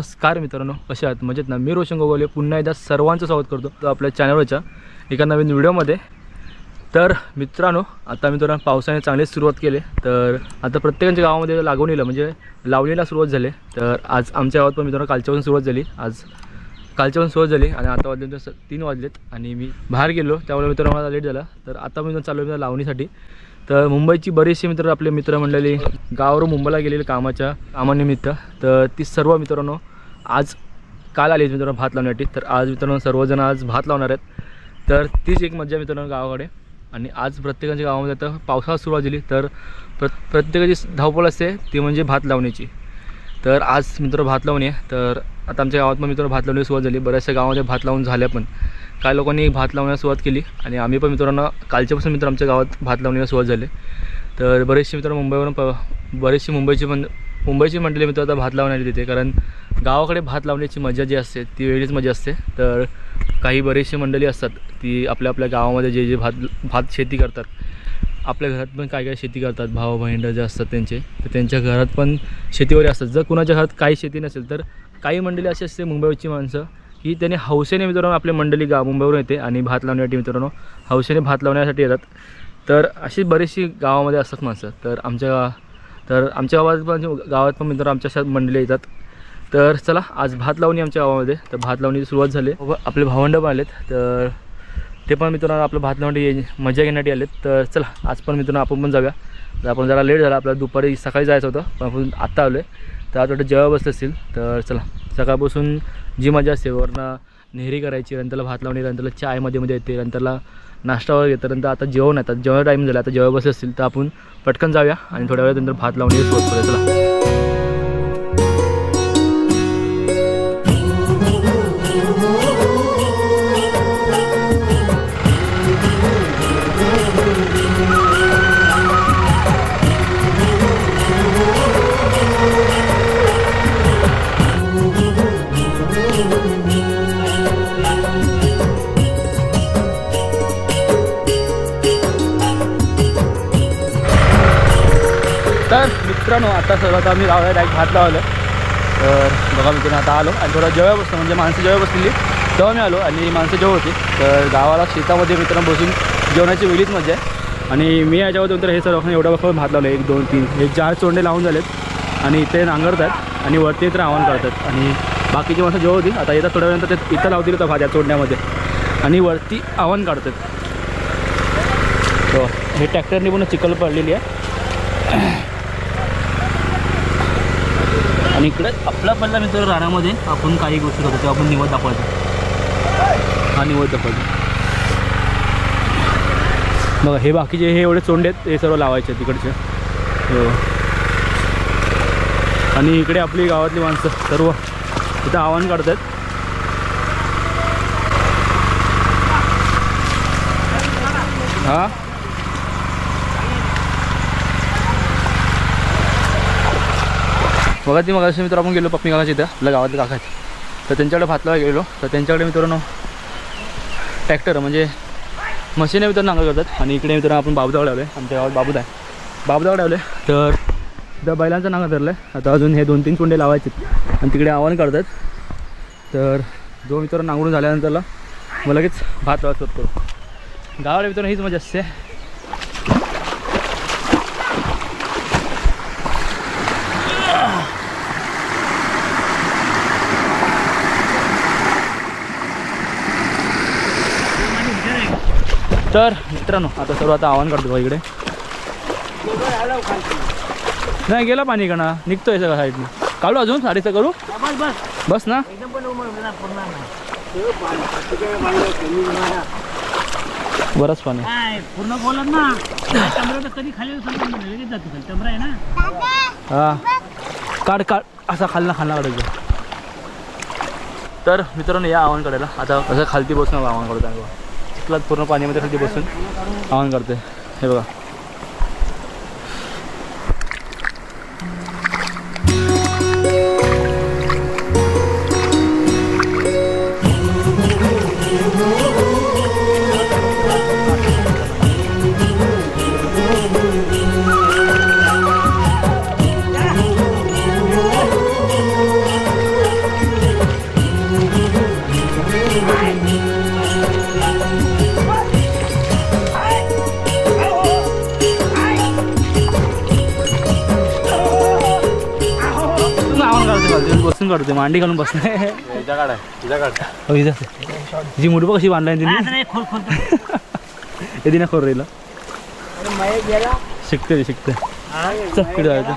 नमस्कार मित्रांनो कसे आहात? मजेत ना? मी रोशन गोगोले पुन्हा एकदा सर्वांचं स्वागत करतो आपल्या चॅनलवरच्या एका नवीन व्हिडिओमध्ये तर मित्रांनो आता मित्रांनो पावसाने चांगलीच सुरुवात केली. तर आता प्रत्येकाच्या गावामध्ये लागवणीला म्हणजे लावणीला सुरुवात झाली. तर आज आमच्या गावात पण मित्रांनो कालच्यापासून सुरुवात झाली. आज कालच्यापासून सुरुवात झाली आणि आता वाजले तर तीन वाजलेत आणि मी बाहेर गेलो. त्यामुळे मित्रांनो मला लेट झाला. तर आता मी चालू आहे लावणीसाठी. तर मुंबईची बरीचशी मित्र आपले मित्र मंडळी गावावर मुंबईला गेलेले कामाच्या कामानिमित्त. तर ती सर्व मित्रांनो आज काल आली मित्रांनो भात लावण्यासाठी. तर आज मित्रांनो सर्वजण आज भात लावणार आहेत. तर तीच एक मज्जा मित्रांनो गावाकडे. आणि आज प्रत्येकाच्या गावामध्ये आता पावसाळा सुरुवात झाली. तर प्र प्रत्येकाची धावपळ असते ती म्हणजे भात लावण्याची. तर आज मित्र भात लावणी आहे. तर आता आमच्या गावात पण मित्र भात लावण्याची सुरुवात झाली. बऱ्याचशा गावामध्ये भात लावून झाल्या पण काही लोकांनी भात लावण्यास सुरुवात केली. आणि आम्ही पण मित्रांनो कालच्यापासून मित्र आमच्या गावात भात लावण्याला सुरुवात झाली. तर बरेचसे मित्र मुंबईवरून प बरेचसे मुंबईची पण मुंबईची मंडळी मित्र आता भात लावण्याची तिथे. कारण गावाकडे भात लावण्याची मजा जी असते ती वेगळीच मजा असते. तर काही बरेचशी मंडळी असतात ती आपल्या आपल्या गावामध्ये जे जे भात भात शेती करतात. आपल्या घरात पण काय काय शेती करतात? भाऊ बहिण जे असतात त्यांचे. तर त्यांच्या घरात पण शेतीवर असतात. जर कुणाच्या घरात काही शेती नसेल तर काही मंडळी अशी असते मुंबईची माणसं की त्यांनी हौसेने मित्रांनो आपली मंडळी गाव मुंबईवरून येते आणि भात लावण्यासाठी मित्रांनो हौसेने भात लावण्यासाठी येतात. तर अशी बरीचशी गावामध्ये असतात माणसं. तर आमच्या तर आमच्या गावात पण गावात पण मित्रांनो आमच्या मंडळी येतात. तर चला आज भात लावणी आमच्या गावामध्ये. तर भात लावणीची सुरुवात झाली. व आपले भावंड पण आलेत. तर ते पण मित्रांनो आपलं भात लावणी मजा घेण्यासाठी आलेत. तर चला आज पण मित्रांनो आपण पण जाऊया. तर आपण जरा लेट झाला. आपल्याला दुपारी सकाळी जायचं होतं पण आपण आत्ता आलो आहे तर आज वाटतं जेव्हा बसलं असतील तर चला. सकाळपासून जी मजा असते वरनं नेहरी करायची नंतरला भात लावणी नंतरला चायमध्ये मध्ये येते नंतरला नाश्ता वगैरे घेतं नंतर आता जेवण येतात जेव्हा टाईम झाला. आता जेव्हा बसले असतील तर आपण पटकन जाऊया आणि थोड्या वेळानंतर भात लावणी सुरुवात करूया. तर मित्रांनो आता सर्वात आम्ही लावलं डायरेक्ट भात लावलं तर बघा मित्रांनो आता आलो आणि थोडा जेव्हा बसतो म्हणजे माणसं जेव्हा बसलेली. तेव्हा मी आलो आणि माणसं जेव्हा होती. तर गावाला शेतामध्ये मित्रांनो बसून जेवणाची वेगळीच मजा आहे. आणि मी याच्यावर नंतर हे सर्व एवढ्या बसून भात लावलं. एक दोन तीन. हे चार चोंडे लावून झालेत. आणि इथे नांगरतात आणि वरती तर आव्हान करतात आणि बाकीची माणसं जेव्हा होती. आता येतात थोड्या वेळानंतर ते इथं लावतील तर भात या चोंड्यामध्ये. आणि वरती आव्हान काढतात. हो. हे ट्रॅक्टरने पूर्ण चिखल पडलेली आहे. आणि इकडे आपला पहिला मित्र रानामध्ये आपण काही गोष्टी करतो तेव्हा आपण निवड दाखवायचं. हा निवड दाखवायचा. बघा हे बाकीचे हे एवढे चोंडे आहेत हे सर्व लावायचे आहेत तिकडचे. हो. आणि इकडे आपली गावातली माणसं सर्व. इथं आव्हान काढतात हां? बघा ती मग असे मित्र आपण गेलो पप्पी काकाच्या इथं आपल्या गावातले काका आहेत. तर त्यांच्याकडे भातला गेलो. तर त्यांच्याकडे मित्रांनो ट्रॅक्टर म्हणजे मशीने मित्र नांगर करतात. आणि इकडे मित्रांनो आपण बाबूदाव लावले आमच्या गावात बाबूद आहे. बाबूदाव लावले तर त्या बैलांचं नांगर धरलं आहे आता अजून हे दोन तीन कुंडे लावायचे आणि तिकडे आव्हान करतात. तर जो मित्र नांगरून झाल्यानंतरला मग लगेच भात लावा सुरू करू. गावाला मित्रांनो हीच मजा असते. तर मित्रांनो आता सर्व आता आव्हान काढतो इकडे. नाही गेला पाणी इकडनं. निघतोय सगळं साईडनं. काढू अजून? साडेचं करू? बस बस ना. बरंच पाणी. पूर्ण बोलत ना कधी खाली आहे ना हा. काढ काढ. असा खालना खालना काढायचं तर मित्रांनो या आव्हान काढायला. आता असं खालती बसून आव्हान काढतो आम्ही पूर्ण पाण्यामध्ये खाली बसून. आवाहन करते हे बघा. मांडी घालून बसलाय हो. जी मुडबा कशी बांधलाय तिने. असं नाही खोल खोल येते ना खोर रेला शिकते ते शिकते जायचं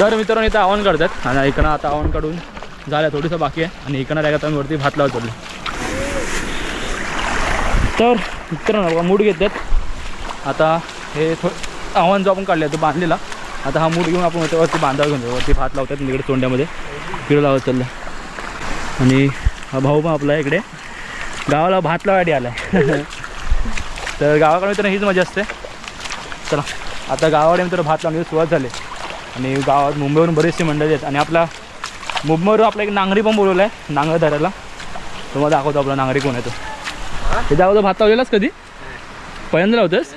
तर मित्रांनो इथं आव्हान काढतात आणि इकडं आता आव्हान काढून झालं थोडंसं बाकी आहे. आणि इकडं काय आता वरती भात लावत चाललो तर मित्रांनो मूड घेतात आता हे थो आव्हान जो आपण काढले तो बांधलेला. आता हा मूड घेऊन आपण वरती वरती बांधावा घेऊन. वरती भात लावतात इकडे तोंड्यामध्ये इकडे लावत चाललं. आणि हा भाऊ पण आपला इकडे. गावाला भात लावायला आलाय. तर गावाकडे मित्रांनो हीच मजा असते. चला आता गावाकडे मित्र भात लावण्याची सुरुवात झाली. आणि गावात मुंबईवरून बरेचसे मंडळी आहेत. आणि आपला मुंबईवरून आपला एक नांगरी पण बोलवला आहे नांगर धरायला. तुम्हाला दाखवतो आपला नांगरी कोण आहे तो. हे दाखवतो भात लावलेलाच कधी? पहिल्यांदा लावतोस?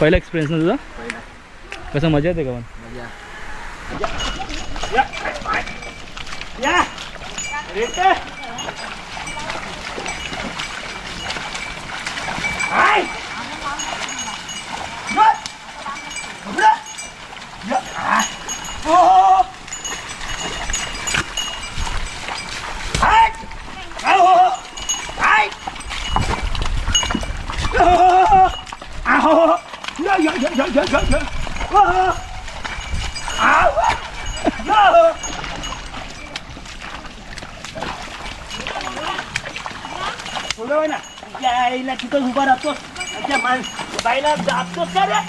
पहिला एक्सपिरियन्स ना तुझा? कसं मजा येते का पण या रेटे हाय थोडं ना यायला तिथं उभा राहतोस त्या माण बाईला दाबतोस का रे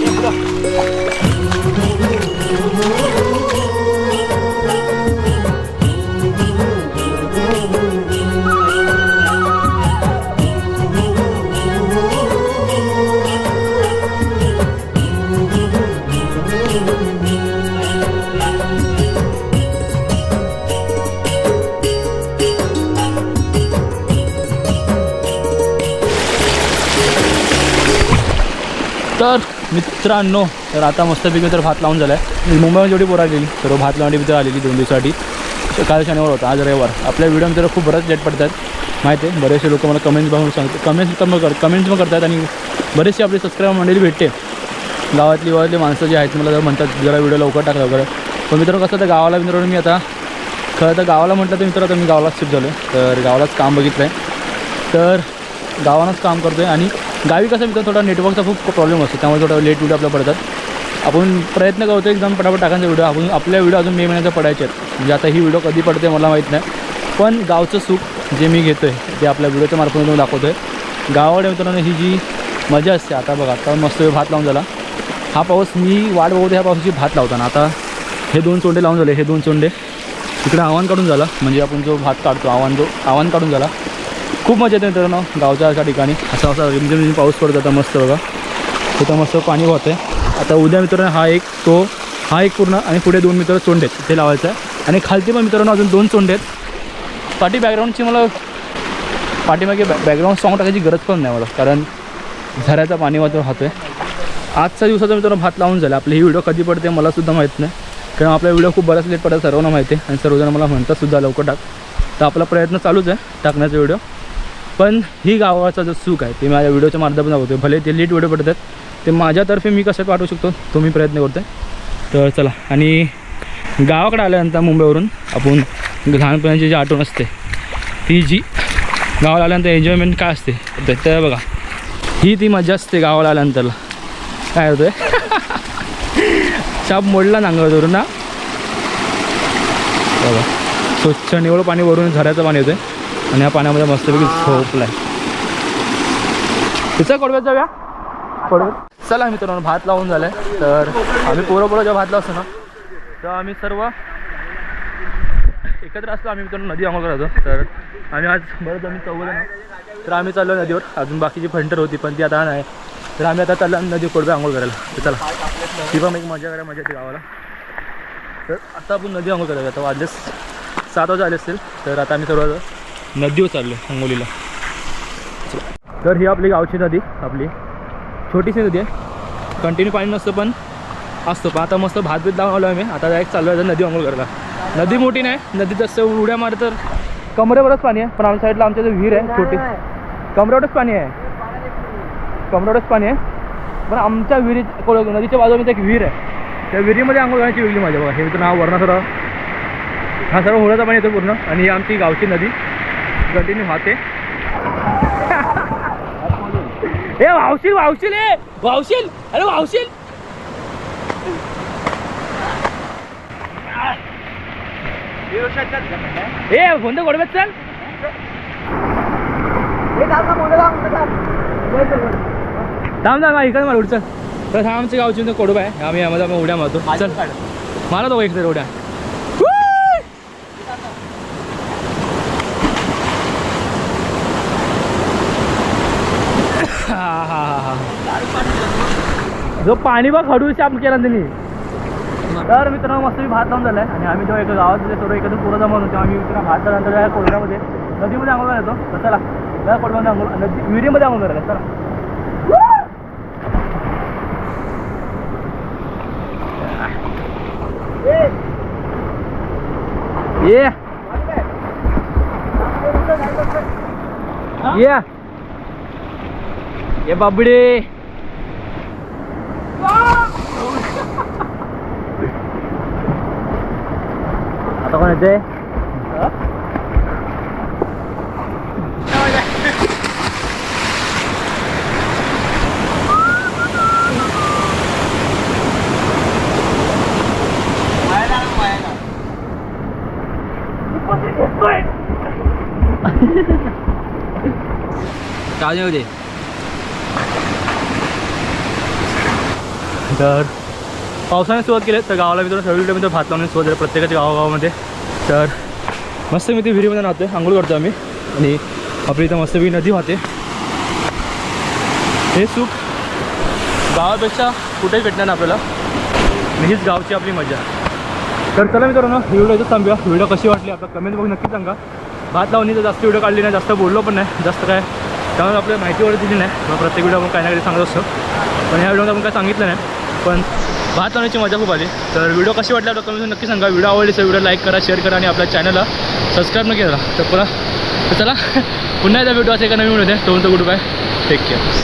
ये पुढं. तर मित्रांनो तर आता मस्तपैकी तर भात लावून झाला आहे मुंबईमध्ये जेवढी पोरं आलेली सर्व हो भात लावण्याची तर आलेली दोन दिवसासाठी काल शनिवार होता आज रविवार. आपल्या व्हिडिओ तर खूप बरंच लेट पडतात. माहिती आहे बरेचसे लोक मला कमेंट्स बघून सांगतात कमेंट्स पण कर कमेंट्स पण करतात आणि बरेचसे आपले सबस्क्राईबर मंडळी भेटते. गावातली गावातली माणसं जी आहेत मला जर म्हणतात जरा व्हिडिओ लवकर टाकला वगैरे पण मित्रांनो कसं तर गावाला मित्रांनो मी आता खरं तर गावाला म्हटलं तर मित्रांनो मी गावालाच शिफ्ट झालो आहे तर गावालाच काम बघितलं आहे तर गावानंच काम करतो आहे आणि गावी कसं मित्र थोडा नेटवर्कचा खूप प्रॉब्लेम असतो त्यामुळे थोडा लेट व्हिडिओ आपल्या पडतात. आपण प्रयत्न करतो एकदम पटापट टाकायचा व्हिडिओ आपण आपल्या व्हिडिओ अजून मे महिन्याचा पडायचे आहेत. म्हणजे आता ही व्हिडिओ कधी पडते मला माहीत नाही. पण गावचं सुख जे मी घेतो आहे ते आपल्या व्हिडिओच्या मार्फत दाखवतो आहे गावाकडे मित्रांनो ही जी मजा असते आता बघा आता मस्त भात लावून झाला. हा पाऊस मी वाट बघतो ह्या पावसाची भात लावताना. आता हे दोन चोंडे लावून झाले हे दोन चोंडे तिकडे आव्हान काढून झाला. म्हणजे आपण जो भात काढतो आव्हान जो आव्हान काढून झाला. खूप मजा येते मित्रांनो. गावच्या अशा ठिकाणी. असा असा रिमझिम रिमझिम पाऊस पडतो आता मस्त बघा. तिथं मस्त पाणी वाहतं आहे आता उद्या मित्रांनो हा एक तो हा एक पूर्ण आणि पुढे दोन मित्र चोंडे आहेत ते लावायचं आहे. आणि खालती पण मित्रांनो अजून दोन चोंडे आहेत पाठी बॅकग्राऊंडची मला पाठीमागे बॅ बॅकग्राऊंड सॉंग टाकायची गरज पण नाही मला. कारण झऱ्याचा पाणी वाहतो राहतो आहे आजच्या दिवसाचा मित्रांनो भात लावून झाला. आपली ही व्हिडिओ कधी पडते मला सुद्धा माहीत नाही. कारण आपला व्हिडिओ खूप बराच लेट पडत सर्वांना माहिती आहे. आणि सर्वजण मला म्हणतात सुद्धा लवकर टाक. तर आपला प्रयत्न चालूच आहे टाकण्याचा व्हिडिओ पण ही गावाचा जो सुख आहे ते माझ्या व्हिडिओच्या माध्यमातून दाखवतो भले ते लेट व्हिडिओ पडतात ते माझ्यातर्फे मी कसं पाठवू शकतो तो मी प्रयत्न करतो तर चला आणि गावाकडे आल्यानंतर मुंबईवरून आपण लहानपणाची जी आठवण असते ती जी गावाला आल्यानंतर एन्जॉयमेंट काय असते तर बघा. ही ती मजा असते गावाला आल्यानंतरला. काय होतं साप मोडला नांगरवरून ना बघा. स्वच्छ निवळ पाणी वरून झऱ्याचं पाणी होतं आणि या पाण्यामध्ये मस्तपैकी झोपलाय. तिचा कडव्यात जाऊया? कडव्यात चला मित्रांनो भात लावून झालाय. तर आम्ही पोरं पोरं जेव्हा भात लावतो ना तेव्हा आम्ही सर्व एकत्र असतो. आम्ही मित्रांनो नदी आंघोळ करतो तर आम्ही आज बरंच आम्ही चौघजण तर आम्ही चाललो नदीवर. अजून बाकीची फंटर होती पण ती आता नाही. तर आम्ही आता चाललो नदी कोडवे आंघोळ करायला. तर चला. ती पण एक मजा करायला मजा येते गावाला. तर आता आपण नदी आंघोळ करायला आता वाजले सात वाजे आले असतील तर आता आम्ही सर्व नदीवर चाललो अंघोलीला तर ही आपली गावची नदी आपली छोटीशी नदी आहे. कंटिन्यू पाणी नसतं पण असतं पण आता मस्त भात बीत लावून आलो आम्ही. आता डायरेक्ट चाललो आहे नदी अंघोळ करायला. नदी मोठी नाही नदीत जास्त उड्या मार तर कमरेवरच पाणी आहे पण आमच्या साईडला आमच्या विहीर आहे छोटी. कमरेवरच पाणी आहे. कमरेवरच पाणी आहे. पण आमच्या विहिरीत नदीच्या बाजूला एक विहीर आहे. त्या विहिरीमध्ये आंघोळ घालण्याची वेगळी माझ्या बघा. हे तर नाव वरणा सर्व हा सर्व होळाचा पाणी येतं पूर्ण. आणि ही आमची गावची नदी. कंटिन्यू वाहते ए वावशील वावशील ए वावशील अरे वावशील. ए कोणतं गोडव्यात चल. थांब थांब इकडे मला उडचल तर हा आमच्या गावची कोडोबा आहे. आम्ही आम्हाला आपण उड्या मारतो. चल. मारा तो एक तर उड्या हा, हा, हा, हा. जो पाणी बघ हडू शाप केला त्यांनी. तर मित्रांनो मस्त मी भात लावून झालाय. आणि आम्ही जेव्हा एका गावात सर्व एकत्र पोरं जमा होतो. आम्ही मित्रांनो भात त्या कोरड्यामध्ये नदीमध्ये आंघोळ येतो तर चला त्या कोरड्यामध्ये आंघोळ नदी विहिरीमध्ये आंघोळ करायला चला. ये. ये. ये बाबडे. आता कोण येते काय होते तर पावसाने सुरुवात केली तर गावाला मी थोडं सगळी तर भात लावून सुरुवात झाली प्रत्येकाच्या गावागावामध्ये. तर मस्त मी ती विहिरीमध्ये नाहतो आंघोळ करतो आम्ही. आणि आपली इथं मस्त नदी वाहते. हे सुख गावापेक्षा कुठेही भेटणार ना आपल्याला. आणि हीच गावची आपली मजा. तर चला मित्रांनो ही व्हिडिओ इथं थांबूया. व्हिडिओ कशी वाटली आपला कमेंट बघून नक्की सांगा. भात लावणी तर जास्त व्हिडिओ काढली नाही जास्त बोललो पण नाही. जास्त काय त्यामुळे आपल्याला माहिती वगैरे दिली नाही. मग प्रत्येक व्हिडिओ आपण काही ना काही सांगत असतो. पण ह्या व्हिडिओमध्ये आपण काय सांगितलं नाही. पण भात लावण्याची मजा खूप आली. तर व्हिडिओ कशी वाटला आपल्या कमेंट नक्की सांगा. व्हिडिओ आवडली तर व्हिडिओ लाईक करा शेअर करा आणि आपल्या चॅनलला सबस्क्राईब न केला तर पुन्हा तर चला. पुन्हा एकदा व्हिडिओ असे एका नवीन व्हिडिओ तो गुड बाय टेक केअर